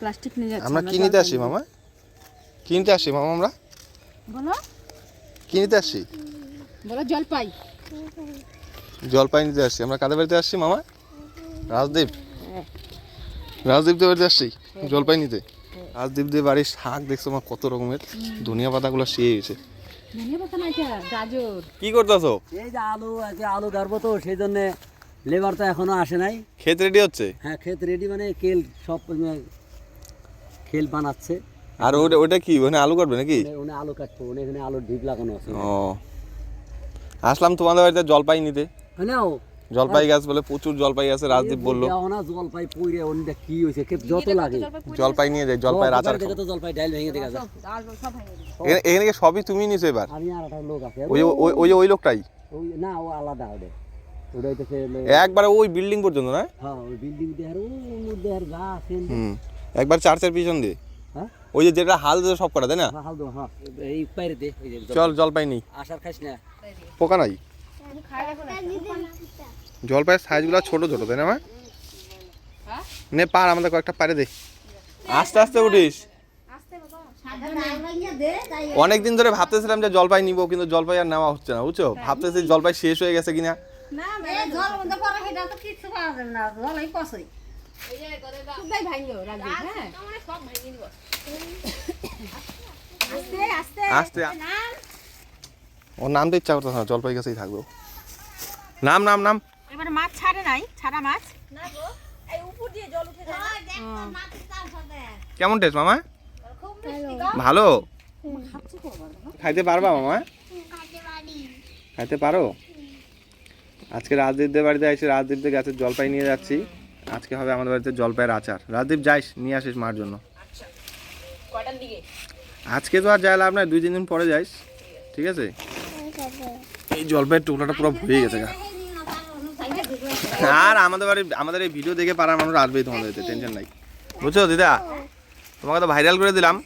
Plastic নিয়ে যাচ্ছি আমরা কি নিতে আসি মামা? কি নিতে আসি মামা আমরা? বলো। কি নিতে আসি? বলো জলপাই। জলপাই নিতে আসছি আমরা কাদের বাড়িতে আসছি মামা? রাজদীপ। রাজদীপদের বাড়িতে আসছি জলপাই নিতে? রাজদীপদের বাড়ির শাক দেখছ আমার কত রকমের। ধনিয়া পাতাগুলো শিয়ে গেছে। কি? করতেছো? এই যে আলু আজকে আলু গাড়বো তো সেই জন্য লেবার তো এখনও আসে নাই। ক্ষেত রেডি হচ্ছে? হ্যাঁ ক্ষেত রেডি মানে কেল সব খেল বানাচ্ছে। আর ওটা ওটা কি? মানে আলু কাটবে নাকি? ওখানে আলু কাটবো উনি এখানে আলুর ঢিপ লাগানো আছে। ও। আসলাম তোমাদের বাড়িতে জলপাই নিতে। হ্যাঁ ও জলপাই গাছ বলে প্রচুর জলপাই আছে রাজদীপ বলল। না জলপাই পইরে ওনটা কি হয়েছে কে যত লাগে। জলপাই নিয়ে যাই আচার ওখানে দেখে তো জলপাই ডাইল ভেঙে দেখা যায় এখানে এখানে কি সবই তুমি নিছো এবার? আমি আর একটা লোক আছে। ওই ওই ওই লোকটাই? ওই না ও আলাদা ওটা ওটা হইতেছে একবারে ওই বিল্ডিং পর্যন্ত না? হ্যাঁ ওই বিল্ডিং দেহার ও মধ্যে আর গাছ এন- হুম। একবার চার্চের পিছন দিয়ে। হ্যাঁ? ওই যে যেটা হাল দিয়ে সব করা তাই না? হ্যাঁ, হাল দো হ্যাঁ। এই পাইরে দে এই যে চল জলপাই নেই। আসার খাইস না? পোকা নাই? জলপাইয়ের সাইজগুলো ছোট ছোট তাই না মা? নে পার আমাদের কয়েকটা পারে দে। আস্তে আস্তে উঠিস। অনেক দিন ধরে ভাবতেছিলাম যে জলপাই নিব কিন্তু জলপাই আর নেওয়া হচ্ছে না বুঝছ? ভাবতেছি জলপাই শেষ হয়ে গেছে কিনা। না জল মধ্যে পরে সেটা তো কিচ্ছু পাওয়া যাবে না। জলই পচই। হ্যাঁ। আস্তে আস্তে আস্তে ওর নাম তো ইচ্ছা করতেছে না জলপাই গাছেই থাকব। নাম নাম নাম। এবার মাছ ছাড়ে নাই ছাড়া মাছ। কেমন টেস্ট মামা? ভালো? খাইতে পারবা মামা? খাইতে পারো। আজকে রাজদীপদের বাড়িতে আইসি রাজদীপদের গাছের জলপাই নিয়ে যাচ্ছি। আজকে হবে আমাদের বাড়িতে জলপাইয়ের আচার। রাজদীপ যাইস নিয়ে আসিস মার জন্য। আজকে তো আর যাই লাভ নাই দুই তিন দিন পরে যাইস। ঠিক আছে? এই জলপাইয়ের টুকরাটা পুরো ভরে গেছে গা। আর আমাদের বাড়ি আমাদের এই ভিডিও দেখে পাড়ার মানুষ আসবেই তোমাদের টেনশন নাই। বুঝছ দিদা? তোমাকে তো ভাইরাল করে দিলাম।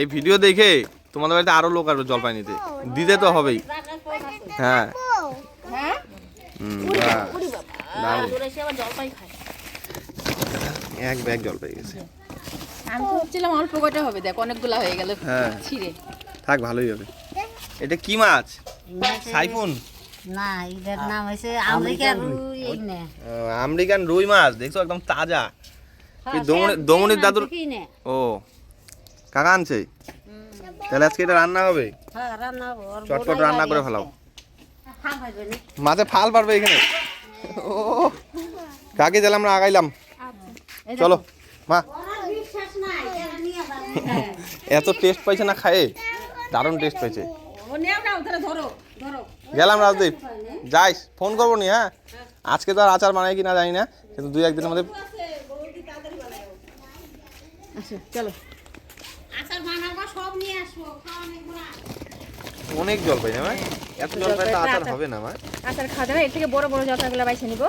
এই ভিডিও দেখে তোমাদের বাড়িতে আরও লোক আসবে জলপাই নিতে। দিতে তো হবেই। হ্যাঁ। হ্যাঁ? হুম, বাহ, দারুণ। আবার জলপাই খায় এক ব্যাগ জলপাই গেছে। আমি তো ভাবছিলাম অল্প কয়টা হবে দেখ অনেকগুলা হয়ে গেল হ্যাঁ। ছিঁড়ে। থাক ভালোই হবে। এটা কি মাছ? সাইফুন? না এটার নাম হয়েছে আমেরিকা রুই আমেরিকান রুই মাছ দেখছ একদম তাজা। এই দমনির দাদুর ও কাকা আনছে? তাহলে আজকে এটা রান্না হবে? হ্যাঁ রান্না চটপট রান্না করে ফেলাও। খাম হইবে না। মাঝে ফাল পারবে এখানে। ও কাকে তাহলে আমরা আগাইলাম। চলো মা। যাবে এত টেস্ট পাইছে না খায়ে? দারুণ টেস্ট পাইছে। ও নেও নাও তাহলে ধরো ধরো। গেলাম রাজদীপ। যাইস ফোন করব নি হ্যাঁ? আজকে তো আর আচার বানাই কি না জানি না কিন্তু দুই একদিনের মধ্যে আচ্ছা চলো। আচার বানাবো সব নিয়ে আসব খাওয়া অনেক জল পাই না মা? এত জল পাই তো আচার হবে না মা আচার খাওয়া যাবে এর থেকে বড় বড় জলপাইগুলো বাইছে নিব।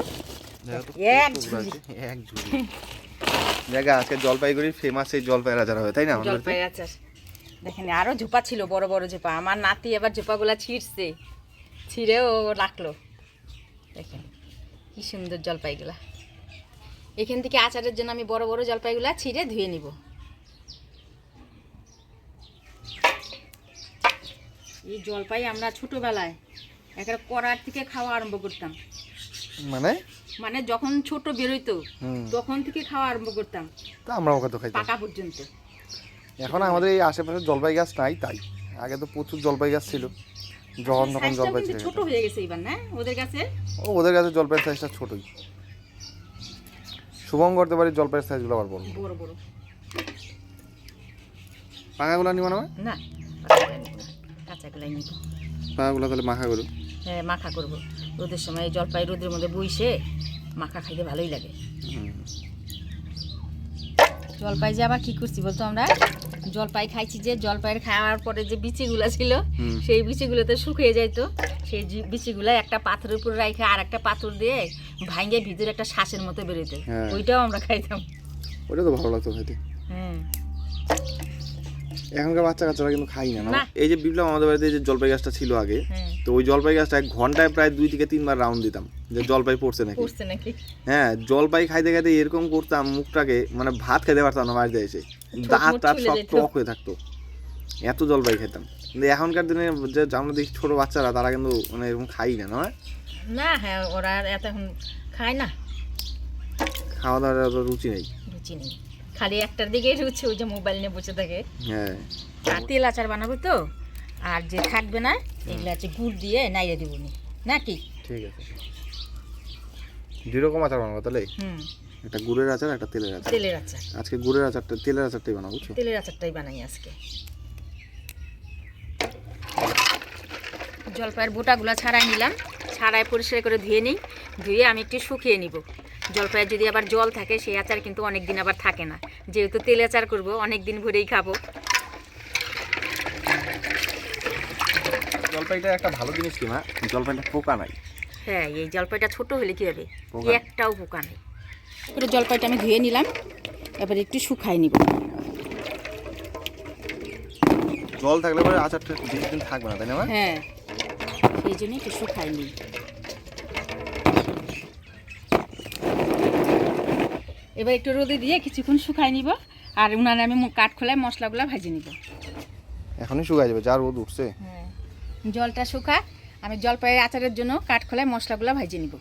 এক ঝুড়ি। এক ঝুড়ি। দেখা আজকে জলপাইগুড়ির ফেমাস এই জলপাই আচার হবে তাই না জলপাই আচার দেখেন আরও ঝোপা ছিল বড় বড় ঝোপা। আমার নাতি এবার ঝোপাগুলা ছিঁড়ছে। ছিঁড়েও রাখল। দেখেন কি সুন্দর জলপাইগুলা। এখান থেকে আচারের জন্য আমি বড় বড় জলপাইগুলা ছিঁড়ে ধুয়ে নিব। এই জলপাই আমরা ছোটবেলায় একটা কড়ার থেকে খাওয়া আরম্ভ করতাম। মানে? মানে যখন ছোট বেরোইতো তখন থেকে খাওয়া আরম্ভ করতাম। তা আমরা ওকে তো খাইতাম। পাকা পর্যন্ত। এখন আমাদের এই আশেপাশে জলপাই গাছ নাই তাই। আগে তো প্রচুর জলপাই গাছ ছিল। যখন তখন জলপাই ছিল। ছোট হয়ে গেছে এবার না? ওদের কাছে? ও ওদের কাছে জলপাইয়ের সাইজটা ছোটই। শুভম করতে পারি জলপাইয়ের সাইজগুলো আবার বড় বড়। বড় পাকাগুলো নিব না না কাঁচাগুলাই নিব। পাকাগুলো তাহলে মাখা করু হ্যাঁ মাখা করব। রোদের সময় জলপাই রোদের মধ্যে বইসে মাখা খাইতে ভালোই লাগে। জলপাই যে আবার কি করছি বলতো আমরা? জলপাই খাইছি যে জলপাইয়ের খাওয়ার পরে যে বিচিগুলো ছিল সেই বিচিগুলো তো শুকিয়ে যাইতো সেই বিচিগুলো একটা পাথরের উপর রাখে আর একটা পাথর দিয়ে ভাঙে ভিতরে একটা শ্বাসের মতো বেরোতো হ্যাঁ। ওইটাও আমরা খাইতাম। ওটা তো ভালো লাগতো খাইতে। হ্যাঁ। এখনকার বাচ্চা কাচ্চারা কিন্তু খাই না না। এই যে বিপ্লব আমাদের বাড়িতে যে জলপাই গাছটা ছিল আগে তো ওই জলপাই গাছটা এক ঘন্টায় প্রায় দুই থেকে তিনবার রাউন্ড দিতাম যে জলপাই পড়ছে নাকি। হ্যাঁ জলপাই খাইতে খাইতে এরকম করতাম মুখটাকে মানে ভাত খেতে পারতাম না বাড়িতে এসে। দাঁত টাত সব। টক হয়ে থাকতো। এত জলপাই খেতাম। কিন্তু এখনকার দিনে যে আমরা দেখি ছোট বাচ্চারা তারা কিন্তু মানে এরকম খাই না না? না হ্যাঁ ওরা এত এখন খায় না। খাওয়া দাওয়ার রুচি নেই। রুচি নেই। খালি একটার দিকে রুচি ওই যে মোবাইল নিয়ে বসে থাকে। হ্যাঁ। আর তেল আচার বানাবো তো আর যে থাকবে না এগুলো আছে গুড় দিয়ে নাইড়ে দিব নি। নাকি? ঠিক আছে। দুই রকম আচার বানাবো তাহলে? হুম। একটা গুড়ের আচার একটা তেলের আচার। তেলের আচার। আজকে গুড়ের আচারটা তেলের আচারটাই বানাবো বুঝছ? তেলের আচারটাই বানাই আজকে। জলপাইয়ের বোটাগুলো ছাড়াই নিলাম। ছাড়াই পরিষ্কার করে ধুয়ে নিই। ধুয়ে আমি একটু শুকিয়ে নিব। জলপাইয়ের যদি আবার জল থাকে সেই আচার কিন্তু অনেক দিন আবার থাকে না। যেহেতু তেল আচার করব অনেক দিন ভরেই খাব। জলপাইটা একটা ভালো জিনিস কি মা? জলপাইটা পোকা নাই। হ্যাঁ এই জলপাইটা ছোট হলে কি হবে? একটাও পোকা নেই। করে জলপাইটা আমি ধুয়ে নিলাম। এবার একটু শুকাই নিব। জল থাকলে পরে আচারটা বেশি দিন থাকবে না তাই না মা? হ্যাঁ সেই জন্য একটু শুকাই নিই। এবার একটু রোদে দিয়ে কিছুক্ষণ শুকাই নিব আর উনানে আমি কাঠ খোলায় মশলাগুলো ভেজে নিব। এখনই শুকায় যাবে যা রোদ উঠছে। হ্যাঁ। জলটা শুকা আমি জলপাইয়ের আচারের জন্য কাঠ খোলায় মশলাগুলো ভেজে নিব।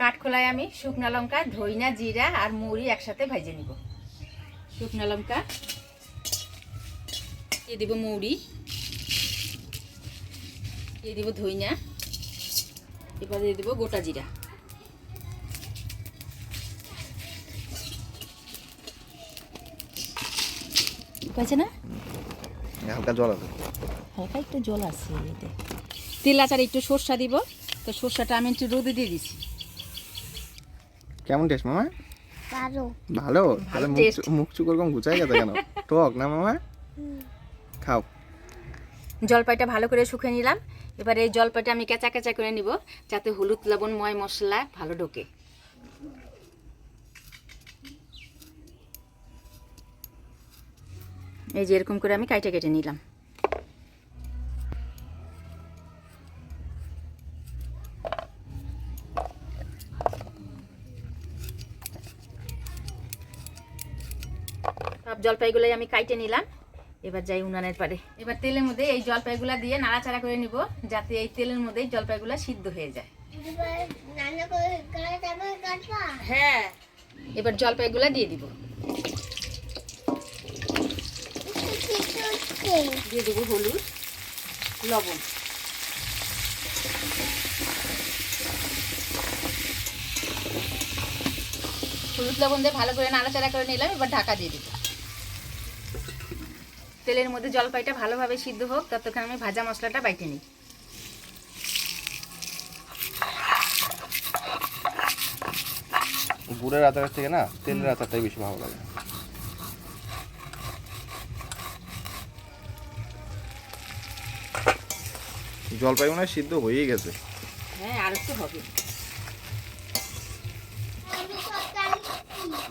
কাঠখোলায় আমি শুকনা লঙ্কা ধইনা জিরা আর মুড়ি একসাথে ভেজে নিব। শুকনা লঙ্কা দিয়ে দিব মুড়ি। দিয়ে দিব ধইনা। এবার দিয়ে দিব গোটা জিরা। পাইছে না? হালকা জল আছে। হালকা একটু জল আছে এতে। তেল আচার একটু সর্ষা দিব। তো সর্ষাটা আমি একটু রোদে দিয়ে দিছি। কেমন টেস্ট মামা? পারো ভালো? তাহলে মুখ চুক ওরকম গুছাই গেছে কেন? টক না মামা? খাও। জলপাইটা ভালো করে শুকিয়ে নিলাম। এবার এই জলপাইটা আমি কেঁচা কেঁচা করে নিব, যাতে হলুদ, লবণ, ময়, মশলা ভালো ঢোকে। এই যে এরকম করে আমি কাইটে কেটে নিলাম। সব জলপাইগুলোই আমি কাইটে নিলাম। এবার যাই উনানের পারে এবার তেলের মধ্যে এই জলপাইগুলা দিয়ে নাড়াচাড়া করে নিব, যাতে এই তেলের মধ্যেই জলপাইগুলা সিদ্ধ হয়ে যায়। হ্যাঁ এবার জলপাইগুলা দিয়ে দিব। দিয়ে দেবো হলুদ, লবণ। হলুদ লবণ দিয়ে ভালো করে নাড়াচাড়া করে নিলাম, এবার ঢাকা দিয়ে দিব। তেলের মধ্যে জলপাইটা ভালোভাবে সিদ্ধ হোক ততক্ষণ আমি ভাজা মশলাটা বাইটে নিই। গুড়ের আচারের থেকে না তেলের আচারটাই বেশি ভালো লাগে। জলপাই মনে হয় সিদ্ধ হয়েই গেছে। হ্যাঁ আর একটু হবে।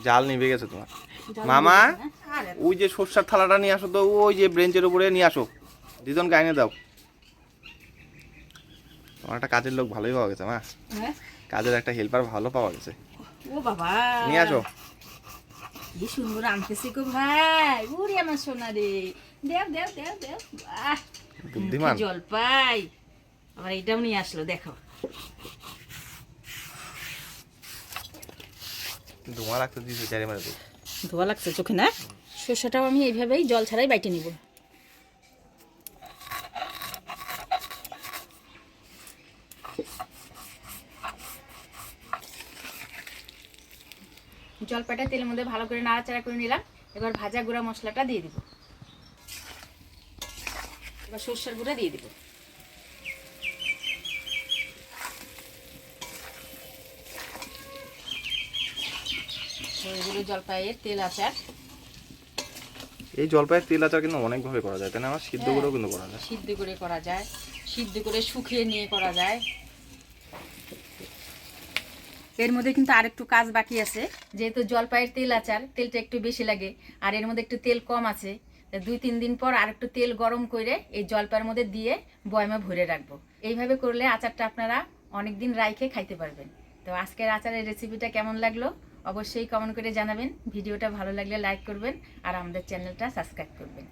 জাল নিভে গেছে তোমার। মামা ওই যে সর্ষার থালাটা নিয়ে আসো তো ওই যে ব্রেঞ্চের উপরে নিয়ে আসো। দুজন গাইনে দাও। তোমার একটা কাজের লোক ভালোই পাওয়া গেছে মা। হ্যাঁ? কাজের একটা হেল্পার ভালো পাওয়া গেছে। ও বাবা। নিয়ে আসো। কি সুন্দর আনতেছি গো ভাই। উড়ি আমার সোনা রে। দেও দেও দেও দেও। বুদ্ধিমান। জল পাই। আবার এটাও নিয়ে আসলো দেখো। ধোঁয়া লাগতে দিয়েছে চারি মারে। ধোয়া লাগছে চোখে, না? শস্যটাও আমি এইভাবেই জল ছাড়াই বাইটে নিব। জলপাইটা তেলের মধ্যে ভালো করে নাড়াচাড়া করে নিলাম। এবার ভাজা গুঁড়া মশলাটা দিয়ে দিব। এবার সর্ষের গুঁড়া দিয়ে দিব। এগুলো জলপাইয়ের তেল আচার। এই জলপাইয়ের তেল আচার কিন্তু অনেকভাবে করা যায় তাই না? সিদ্ধ করেও কিন্তু করা যায়। সিদ্ধ করে করা যায়। সিদ্ধ করে শুকিয়ে নিয়ে করা যায়। এর মধ্যে কিন্তু আরেকটু কাজ বাকি আছে যেহেতু জলপাইয়ের তেল আচার তেলটা একটু বেশি লাগে আর এর মধ্যে একটু তেল কম আছে দুই তিন দিন পর আর একটু তেল গরম করে এই জলপাইয়ের মধ্যে দিয়ে বয়মে ভরে রাখব। এইভাবে করলে আচারটা আপনারা অনেক দিন রাইখে খাইতে পারবেন। তো আজকের আচারের রেসিপিটা কেমন লাগল? অবশ্যই কমেন্ট করে জানাবেন। ভিডিওটা ভালো লাগলে লাইক করবেন আর আমাদের চ্যানেলটা সাবস্ক্রাইব করবেন।